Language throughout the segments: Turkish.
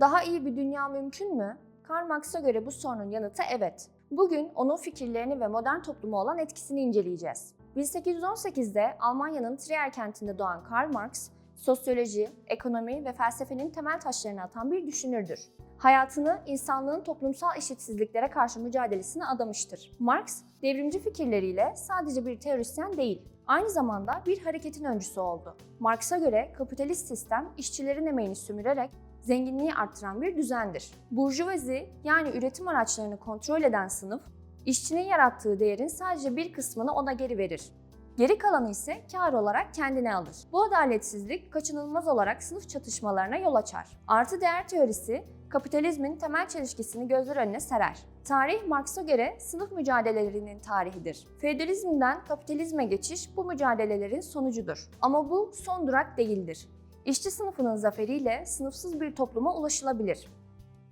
Daha iyi bir dünya mümkün mü? Karl Marx'a göre bu sorunun yanıtı evet. Bugün onun fikirlerini ve modern topluma olan etkisini inceleyeceğiz. 1818'de Almanya'nın Trier kentinde doğan Karl Marx, sosyoloji, ekonomi ve felsefenin temel taşlarını atan bir düşünürdür. Hayatını insanlığın toplumsal eşitsizliklere karşı mücadelesine adamıştır. Marx, devrimci fikirleriyle sadece bir teorisyen değil, aynı zamanda bir hareketin öncüsü oldu. Marx'a göre kapitalist sistem işçilerin emeğini sömürerek zenginliği arttıran bir düzendir. Burjuvazi yani üretim araçlarını kontrol eden sınıf, işçinin yarattığı değerin sadece bir kısmını ona geri verir. Geri kalanı ise kar olarak kendine alır. Bu adaletsizlik kaçınılmaz olarak sınıf çatışmalarına yol açar. Artı değer teorisi kapitalizmin temel çelişkisini gözler önüne serer. Tarih Marx'a göre sınıf mücadelelerinin tarihidir. Feodalizmden kapitalizme geçiş bu mücadelelerin sonucudur. Ama bu son durak değildir. İşçi sınıfının zaferiyle sınıfsız bir topluma ulaşılabilir.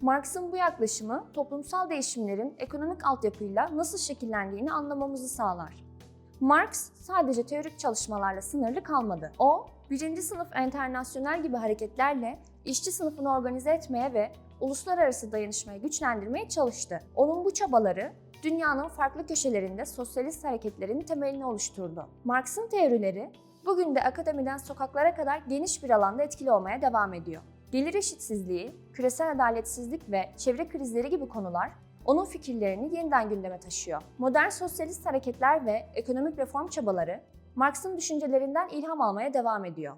Marx'ın bu yaklaşımı toplumsal değişimlerin ekonomik altyapıyla nasıl şekillendiğini anlamamızı sağlar. Marx sadece teorik çalışmalarla sınırlı kalmadı. O, birinci sınıf enternasyonel gibi hareketlerle işçi sınıfını organize etmeye ve uluslararası dayanışmayı güçlendirmeye çalıştı. Onun bu çabaları dünyanın farklı köşelerinde sosyalist hareketlerin temelini oluşturdu. Marx'ın teorileri bugün de akademiden sokaklara kadar geniş bir alanda etkili olmaya devam ediyor. Gelir eşitsizliği, küresel adaletsizlik ve çevre krizleri gibi konular onun fikirlerini yeniden gündeme taşıyor. Modern sosyalist hareketler ve ekonomik reform çabaları Marx'ın düşüncelerinden ilham almaya devam ediyor.